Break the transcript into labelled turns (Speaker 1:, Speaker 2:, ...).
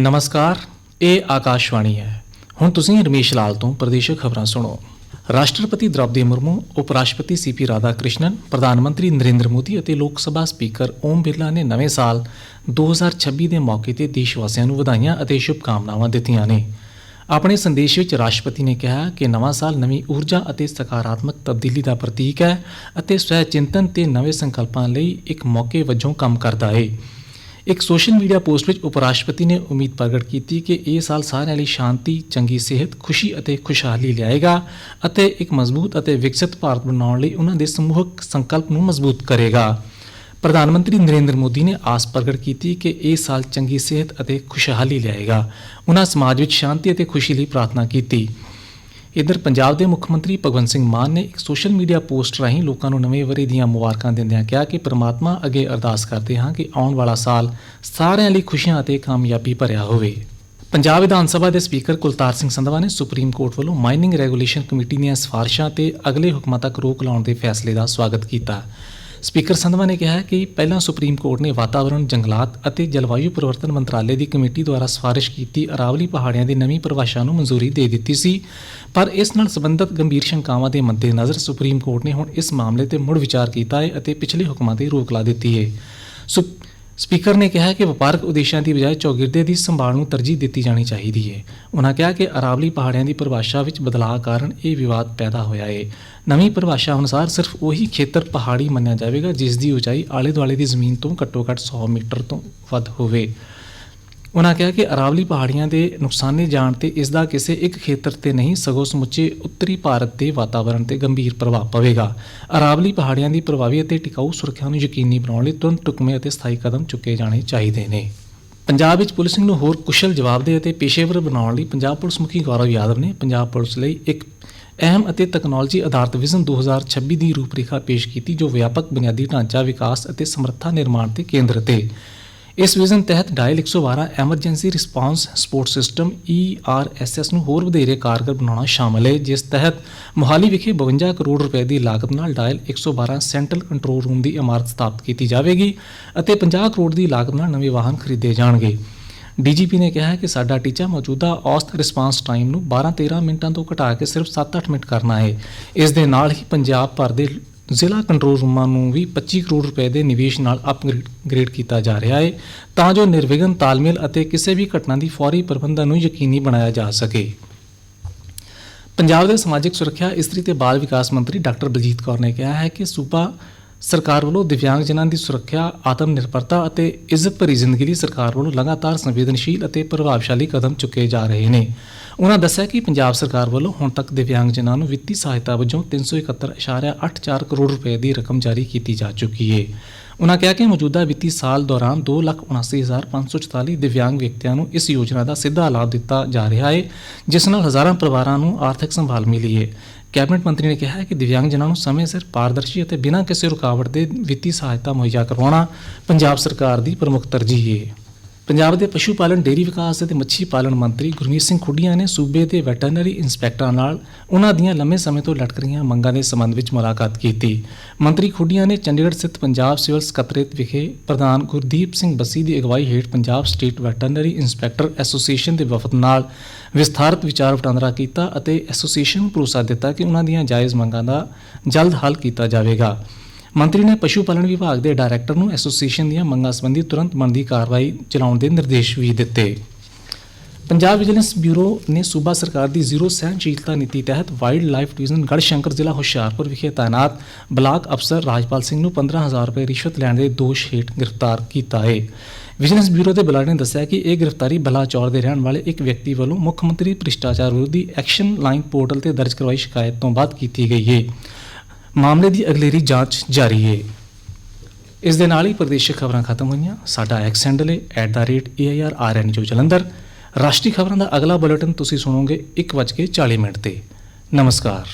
Speaker 1: ਨਮਸਕਾਰ, ਇਹ ਆਕਾਸ਼ਵਾਣੀ ਹੈ। ਹੁਣ ਤੁਸੀਂ ਰਮੇਸ਼ ਲਾਲ ਤੋਂ ਪ੍ਰਦੇਸ਼ਕ ਖਬਰਾਂ ਸੁਣੋ। ਰਾਸ਼ਟਰਪਤੀ ਦ੍ਰੌਪਦੀ ਮੁਰਮੂ ਉਪ ਰਾਸ਼ਟਰਪਤੀ ਸੀਪੀ ਰਾਧਾ ਕ੍ਰਿਸ਼ਨਨ ਪ੍ਰਧਾਨ ਮੰਤਰੀ ਨਰਿੰਦਰ ਮੋਦੀ ਅਤੇ ਲੋਕ ਸਭਾ ਸਪੀਕਰ ਓਮ ਬਿਰਲਾ ਨੇ ਨਵੇਂ ਸਾਲ 2026 ਦੇ ਮੌਕੇ ਤੇ ਦੇਸ਼ ਵਾਸੀਆਂ ਨੂੰ ਵਧਾਈਆਂ ਅਤੇ ਸ਼ੁਭਕਾਮਨਾਵਾਂ ਦਿੱਤੀਆਂ ਨੇ। ਆਪਣੇ ਸੰਦੇਸ਼ ਵਿੱਚ ਰਾਸ਼ਟਰਪਤੀ ਨੇ ਕਿਹਾ ਕਿ ਨਵਾਂ ਸਾਲ ਨਵੀਂ ਊਰਜਾ ਅਤੇ ਸਕਾਰਾਤਮਕ ਤਬਦੀਲੀ ਦਾ ਪ੍ਰਤੀਕ ਹੈ ਅਤੇ ਸਵੈ ਚਿੰਤਨ ਤੇ ਨਵੇਂ ਸੰਕਲਪਾਂ ਲਈ ਇੱਕ ਮੌਕੇ ਵਜੋਂ ਕੰਮ ਕਰਦਾ ਹੈ ਇੱਕ ਸੋਸ਼ਲ ਮੀਡੀਆ ਪੋਸਟ ਵਿੱਚ ਉਪ ਰਾਸ਼ਟਰਪਤੀ ਨੇ ਉਮੀਦ ਪ੍ਰਗਟ ਕੀਤੀ ਕਿ ਇਹ ਸਾਲ ਸਾਰਿਆਂ ਲਈ ਸ਼ਾਂਤੀ, ਚੰਗੀ ਸਿਹਤ, ਖੁਸ਼ੀ ਅਤੇ ਖੁਸ਼ਹਾਲੀ ਲਿਆਏਗਾ ਅਤੇ ਇੱਕ ਮਜ਼ਬੂਤ ਅਤੇ ਵਿਕਸਿਤ ਭਾਰਤ ਬਣਾਉਣ ਲਈ ਉਹਨਾਂ ਦੇ ਸਮੂਹਕ ਸੰਕਲਪ ਨੂੰ ਮਜ਼ਬੂਤ ਕਰੇਗਾ। ਪ੍ਰਧਾਨ ਮੰਤਰੀ ਨਰਿੰਦਰ ਮੋਦੀ ਨੇ ਆਸ ਪ੍ਰਗਟ ਕੀਤੀ ਕਿ ਇਹ ਸਾਲ ਚੰਗੀ ਸਿਹਤ ਅਤੇ ਖੁਸ਼ਹਾਲੀ ਲਿਆਏਗਾ। ਉਹਨਾਂ ਸਮਾਜ ਵਿੱਚ ਸ਼ਾਂਤੀ ਅਤੇ ਖੁਸ਼ੀ ਲਈ ਪ੍ਰਾਰਥਨਾ ਕੀਤੀ। ਇਧਰ ਪੰਜਾਬ ਦੇ ਮੁੱਖ ਮੰਤਰੀ ਭਗਵੰਤ ਸਿੰਘ ਮਾਨ ਨੇ ਇੱਕ ਸੋਸ਼ਲ ਮੀਡੀਆ ਪੋਸਟ ਰਾਹੀਂ ਲੋਕਾਂ ਨੂੰ ਨਵੇਂ ਵਰ੍ਹੇ ਦੀਆਂ ਮੁਬਾਰਕਾਂ ਦਿੰਦਿਆਂ ਕਿਹਾ ਕਿ ਪ੍ਰਮਾਤਮਾ ਅੱਗੇ ਅਰਦਾਸ ਕਰਦੇ ਹਾਂ ਕਿ ਆਉਣ ਵਾਲਾ ਸਾਲ ਸਾਰਿਆਂ ਲਈ ਖੁਸ਼ੀਆਂ ਅਤੇ ਕਾਮਯਾਬੀ ਭਰਿਆ ਹੋਵੇ। ਪੰਜਾਬ ਵਿਧਾਨ ਸਭਾ ਦੇ ਸਪੀਕਰ ਕੁਲਤਾਰ ਸਿੰਘ ਸੰਧਵਾ ਨੇ ਸੁਪਰੀਮ ਕੋਰਟ ਵੱਲੋਂ ਮਾਈਨਿੰਗ ਰੈਗੂਲੇਸ਼ਨ ਕਮੇਟੀ ਦੀਆਂ ਸਿਫਾਰਸ਼ਾਂ ਤੇ ਅਗਲੇ ਹੁਕਮਾਂ ਤੱਕ ਰੋਕ ਲਾਉਣ ਦੇ ਫੈਸਲੇ ਦਾ ਸਵਾਗਤ ਕੀਤਾ। ਸਪੀਕਰ ਸੰਧਵਾ ਨੇ ਕਿਹਾ ਕਿ ਪਹਿਲਾਂ ਸੁਪਰੀਮ ਕੋਰਟ ਨੇ ਵਾਤਾਵਰਣ, ਜੰਗਲਾਤ ਅਤੇ ਜਲਵਾਯੂ ਪਰਿਵਰਤਨ ਮੰਤਰਾਲੇ ਦੀ ਕਮੇਟੀ ਦੁਆਰਾ ਸਿਫਾਰਿਸ਼ ਕੀਤੀ, ਅਰਾਵਲੀ ਪਹਾੜੀਆਂ ਦੀ ਨਵੀਂ ਪਰਿਭਾਸ਼ਾ ਨੂੰ ਮਨਜ਼ੂਰੀ ਦੇ ਦਿੱਤੀ ਸੀ। ਪਰ ਇਸ ਨਾਲ ਸੰਬੰਧਿਤ ਗੰਭੀਰ ਸ਼ੰਕਾਵਾਂ ਦੇ ਮੱਦੇਨਜ਼ਰ ਸੁਪਰੀਮ ਕੋਰਟ ਨੇ ਹੁਣ ਇਸ ਮਾਮਲੇ ਤੇ ਮੁੜ ਵਿਚਾਰ ਕੀਤਾ ਹੈ ਅਤੇ ਪਿਛਲੇ ਹੁਕਮਾਂ ਤੇ ਰੋਕ ਲਾ ਦਿੱਤੀ ਹੈ। ਸੁਪ- ਸਪੀਕਰ ਨੇ ਕਿਹਾ ਕਿ ਵਪਾਰਕ ਉਦੇਸ਼ਾਂ ਦੀ ਬਜਾਏ ਚੌਗਿਰਦੇ ਦੀ ਸੰਭਾਲ ਨੂੰ ਤਰਜੀਹ ਦਿੱਤੀ ਜਾਣੀ ਚਾਹੀਦੀ ਹੈ ਉਹਨਾਂ ਕਿਹਾ ਕਿ ਅਰਾਵਲੀ ਪਹਾੜੀਆਂ ਦੀ ਪਰਿਭਾਸ਼ਾ ਵਿੱਚ ਬਦਲਾਅ ਕਾਰਨ ਇਹ ਵਿਵਾਦ ਪੈਦਾ ਹੋਇਆ ਹੈ ਨਵੀਂ ਪਰਿਭਾਸ਼ਾ ਅਨੁਸਾਰ ਸਿਰਫ ਉਹੀ ਖੇਤਰ ਪਹਾੜੀ ਮੰਨਿਆ ਜਾਵੇਗਾ ਜਿਸ ਦੀ ਉਚਾਈ ਆਲੇ-ਦੁਆਲੇ ਦੀ ਜ਼ਮੀਨ ਤੋਂ ਘੱਟੋ-ਘੱਟ 100 ਮੀਟਰ ਤੋਂ ਵੱਧ ਹੋਵੇ। ਉਨ੍ਹਾਂ ਕਿਹਾ ਕਿ ਅਰਾਵਲੀ ਪਹਾੜੀਆਂ ਦੇ ਨੁਕਸਾਨੇ ਜਾਣ ਤੇ ਇਸ ਦਾ ਕਿਸੇ ਇੱਕ ਖੇਤਰ ਤੇ ਨਹੀਂ, ਸਗੋਂ ਸਮੁੱਚੇ ਉੱਤਰੀ ਭਾਰਤ ਦੇ ਵਾਤਾਵਰਣ ਤੇ ਗੰਭੀਰ ਪ੍ਰਭਾਵ ਪਵੇਗਾ। ਅਰਾਵਲੀ ਪਹਾੜੀਆਂ ਦੀ ਪ੍ਰਭਾਵੀ ਅਤੇ ਟਿਕਾਊ ਸੁਰੱਖਿਆ ਨੂੰ ਯਕੀਨੀ ਬਣਾਉਣ ਲਈ ਤੁਰੰਤ ਟੁਕਮੇ ਅਤੇ ਸਥਾਈ ਕਦਮ ਚੁੱਕੇ ਜਾਣੇ ਚਾਹੀਦੇ ਨੇ। ਪੰਜਾਬ ਵਿੱਚ ਪੁਲਿਸਿੰਗ ਨੂੰ ਹੋਰ ਕੁਸ਼ਲ, ਜਵਾਬਦੇਹ ਅਤੇ ਪੇਸ਼ੇਵਰ ਬਣਾਉਣ ਲਈ ਪੰਜਾਬ ਪੁਲਿਸ ਮੁਖੀ ਗੌਰਵ ਯਾਦਵ ਨੇ ਪੰਜਾਬ ਪੁਲਿਸ ਲਈ ਇੱਕ ਅਹਿਮ ਅਤੇ ਤਕਨਾਲੋਜੀ ਆਧਾਰਿਤ ਵਿਜ਼ਨ 2026 ਦੀ ਰੂਪਰੇਖਾ ਪੇਸ਼ ਕੀਤੀ, ਜੋ ਵਿਆਪਕ ਬੁਨਿਆਦੀ ਢਾਂਚਾ ਵਿਕਾਸ ਅਤੇ ਸਮਰੱਥਾ ਨਿਰਮਾਣ ਤੇ ਕੇਂਦਰਿਤ ਹੈ ਇਸ ਵਿਜ਼ਨ ਤਹਿਤ dial 112 emergency response support system ERSS ਨੂੰ ਹੋਰ ਵਧੇਰੇ ਕਾਰਗਰ ਬਣਾਉਣਾ ਸ਼ਾਮਲ ਹੈ, ਜਿਸ ਤਹਿਤ ਮੁਹਾਲੀ ਵਿਖੇ 52 ਕਰੋੜ ਰੁਪਏ ਦੀ ਲਾਗਤ ਨਾਲ ਡਾਇਲ 112 ਸੈਂਟਰਲ ਕੰਟਰੋਲ ਰੂਮ ਦੀ ਇਮਾਰਤ ਸਥਾਪਿਤ ਕੀਤੀ ਜਾਵੇਗੀ ਅਤੇ 50 ਕਰੋੜ ਦੀ ਲਾਗਤ ਨਾਲ ਨਵੇਂ ਵਾਹਨ ਖਰੀਦੇ ਜਾਣਗੇ। ਡੀਜੀਪੀ ਨੇ ਕਿਹਾ ਕਿ ਸਾਡਾ ਟੀਚਾ ਮੌਜੂਦਾ ਔਸਤ ਰਿਸਪਾਂਸ ਟਾਈਮ ਨੂੰ 12-13 ਮਿੰਟਾਂ ਤੋਂ ਘਟਾ ਕੇ ਸਿਰਫ 7-8 ਮਿੰਟ ਕਰਨਾ ਹੈ। ਇਸ ਦੇ ਨਾਲ ਹੀ ਪੰਜਾਬ ਭਰ ਦੇ ਜ਼ਿਲ੍ਹਾ ਕੰਟਰੋਲ ਰੂਮਾਂ ਨੂੰ ਵੀ 25 ਕਰੋੜ ਰੁਪਏ ਦੇ ਨਿਵੇਸ਼ ਨਾਲ ਅਪਗ੍ਰੇਡ ਕੀਤਾ ਜਾ ਰਿਹਾ ਹੈ ਤਾਂ ਜੋ ਨਿਰਵਿਘਨ ਤਾਲਮੇਲ ਅਤੇ ਕਿਸੇ ਵੀ ਘਟਨਾ ਦੀ ਫੌਰੀ ਪ੍ਰਬੰਧਨ ਨੂੰ ਯਕੀਨੀ ਬਣਾਇਆ ਜਾ ਸਕੇ। ਪੰਜਾਬ ਦੇ ਸਮਾਜਿਕ ਸੁਰੱਖਿਆ, ਇਸਤਰੀ ਤੇ ਬਾਲ ਵਿਕਾਸ ਮੰਤਰੀ ਡਾਕਟਰ ਬਲਜੀਤ ਕੌਰ ਨੇ ਕਿਹਾ ਹੈ ਕਿ ਸੂਬਾ ਸਰਕਾਰ ਵੱਲੋਂ ਦਿਵਿਆਂਗ ਜਨਾਂ ਦੀ ਸੁਰੱਖਿਆ ਆਤਮ ਨਿਰਭਰਤਾ ਅਤੇ ਇੱਜ਼ਤ ਭਰੀ ਜ਼ਿੰਦਗੀ ਲਈ ਸਰਕਾਰ ਵੱਲੋਂ ਲਗਾਤਾਰ ਸੰਵੇਦਨਸ਼ੀਲ ਅਤੇ ਪ੍ਰਭਾਵਸ਼ਾਲੀ ਕਦਮ ਚੁੱਕੇ ਜਾ ਰਹੇ ਨੇ। ਉਹਨਾਂ ਦੱਸਿਆ ਕਿ ਪੰਜਾਬ ਸਰਕਾਰ ਵੱਲੋਂ ਹੁਣ ਤੱਕ ਦਿਵਿਆਂਗ ਜਨਾਂ ਨੂੰ ਵਿੱਤੀ ਸਹਾਇਤਾ ਵਜੋਂ 371.84 ਕਰੋੜ ਰੁਪਏ ਦੀ ਰਕਮ ਜਾਰੀ ਕੀਤੀ ਜਾ ਚੁੱਕੀ ਹੈ ਉਹਨਾਂ ਕਿਹਾ ਕਿ ਮੌਜੂਦਾ ਵਿੱਤੀ ਸਾਲ ਦੌਰਾਨ 2,79,544 ਦਿਵਿਆਂਗ ਵਿਅਕਤੀਆਂ ਨੂੰ ਇਸ ਯੋਜਨਾ ਦਾ ਸਿੱਧਾ ਲਾਭ ਦਿੱਤਾ ਜਾ ਰਿਹਾ ਹੈ ਜਿਸ ਨਾਲ ਹਜ਼ਾਰਾਂ ਪਰਿਵਾਰਾਂ ਨੂੰ ਆਰਥਿਕ ਸੰਭਾਲ ਮਿਲੀ ਹੈ ਕੈਬਨਿਟ ਮੰਤਰੀ ਨੇ ਕਿਹਾ ਹੈ ਕਿ ਦਿਵਿਆਂਗਜਨਾਂ ਨੂੰ ਸਮੇਂ ਸਿਰ ਪਾਰਦਰਸ਼ੀ ਅਤੇ ਬਿਨਾਂ ਕਿਸੇ ਰੁਕਾਵਟ ਦੇ ਵਿੱਤੀ ਸਹਾਇਤਾ ਮੁਹੱਈਆ ਕਰਵਾਉਣਾ ਪੰਜਾਬ ਸਰਕਾਰ ਦੀ ਪ੍ਰਮੁੱਖ ਤਰਜੀਹ ਹੈ ਪੰਜਾਬ ਦੇ ਪਸ਼ੂ ਪਾਲਣ, ਡੇਅਰੀ ਵਿਕਾਸ ਅਤੇ ਮੱਛੀ ਪਾਲਣ ਮੰਤਰੀ ਗੁਰਮੀਤ ਸਿੰਘ ਖੁੱਡੀਆਂ ਨੇ ਸੂਬੇ ਦੇ ਵੈਟਰਨਰੀ ਇੰਸਪੈਕਟਰਾਂ ਨਾਲ ਉਹਨਾਂ ਦੀਆਂ ਲੰਮੇ ਸਮੇਂ ਤੋਂ ਲਟਕ ਰਹੀਆਂ ਮੰਗਾਂ ਦੇ ਸੰਬੰਧ ਵਿੱਚ ਮੁਲਾਕਾਤ ਕੀਤੀ। ਮੰਤਰੀ ਖੁੱਡੀਆਂ ਨੇ ਚੰਡੀਗੜ੍ਹ ਸਥਿਤ ਪੰਜਾਬ ਸਿਵਲ ਸਕੱਤਰੇਤ ਵਿਖੇ ਪ੍ਰਧਾਨ ਗੁਰਦੀਪ ਸਿੰਘ ਬੱਸੀ ਦੀ ਅਗਵਾਈ ਹੇਠ Punjab state veterinary inspector association ਦੇ ਵਫਦ ਨਾਲ ਵਿਸਥਾਰਤ ਵਿਚਾਰ ਵਟਾਂਦਰਾ ਕੀਤਾ ਅਤੇ ਐਸੋਸੀਏਸ਼ਨ ਨੂੰ ਭਰੋਸਾ ਦਿੱਤਾ ਕਿ ਉਹਨਾਂ ਦੀਆਂ ਜਾਇਜ਼ ਮੰਗਾਂ ਦਾ ਜਲਦ ਹੱਲ ਕੀਤਾ ਜਾਵੇਗਾ। ਮੰਤਰੀ ਨੇ ਪਸ਼ੂ ਪਾਲਣ ਵਿਭਾਗ ਦੇ ਡਾਇਰੈਕਟਰ ਨੂੰ ਐਸੋਸੀਏਸ਼ਨ ਦੀਆਂ ਮੰਗਾਂ ਸੰਬੰਧੀ ਤੁਰੰਤ ਬਣਦੀ ਕਾਰਵਾਈ ਚਲਾਉਣ ਦੇ ਨਿਰਦੇਸ਼ ਵੀ ਦਿੱਤੇ। ਪੰਜਾਬ ਵਿਜੀਲੈਂਸ ਬਿਊਰੋ ਨੇ ਸੂਬਾ ਸਰਕਾਰ ਦੀ ਜ਼ੀਰੋ ਸਹਿਣਸ਼ੀਲਤਾ ਨੀਤੀ ਤਹਿਤ ਵਾਈਲਡ ਲਾਈਫ ਡਿਵੀਜ਼ਨ ਗੜਸ਼ੰਕਰ ਜ਼ਿਲ੍ਹਾ ਹੁਸ਼ਿਆਰਪੁਰ ਵਿਖੇ ਤਾਇਨਾਤ ਬਲਾਕ ਅਫਸਰ ਰਾਜਪਾਲ ਸਿੰਘ ਨੂੰ 15000 ਰੁਪਏ ਰਿਸ਼ਵਤ ਲੈਣ ਦੇ ਦੋਸ਼ ਹੇਠ ਗ੍ਰਿਫਤਾਰ ਕੀਤਾ ਹੈ। ਵਿਜੀਲੈਂਸ ਬਿਊਰੋ ਦੇ ਬੁਲਾਰੇ ਨੇ ਦੱਸਿਆ ਕਿ ਇਹ ਗ੍ਰਿਫਤਾਰੀ ਬਲਾਚੌਰ ਦੇ ਰਹਿਣ ਵਾਲੇ ਇੱਕ ਵਿਅਕਤੀ ਵੱਲੋਂ ਮੁੱਖ ਮੰਤਰੀ ਭ੍ਰਿਸ਼ਟਾਚਾਰ ਵਿਰੋਧੀ ਐਕਸ਼ਨ ਲਾਈਨ ਪੋਰਟਲ ਤੇ ਦਰਜ ਕਰਵਾਈ ਸ਼ਿਕਾਇਤ ਤੋਂ ਬਾਅਦ ਕੀਤੀ ਗਈ ਹੈ। ਮਾਮਲੇ ਦੀ ਅਗਲੇਰੀ ਜਾਂਚ ਜਾਰੀ ਹੈ। ਇਸ ਦੇ ਨਾਲ ਹੀ ਪ੍ਰਦੇਸ਼ਕ ਖਬਰਾਂ ਖਤਮ ਹੋਈਆਂ। ਸਾਡਾ ਐਕਸ ਹੈਂਡਲ ਹੈ @airrnu ਜਲੰਧਰ। ਰਾਸ਼ਟਰੀ ਖਬਰਾਂ ਦਾ ਅਗਲਾ ਬੁਲੇਟਿਨ ਤੁਸੀਂ ਸੁਣੋਗੇ 1:40 ਮਿੰਟ ਤੇ। ਨਮਸਕਾਰ।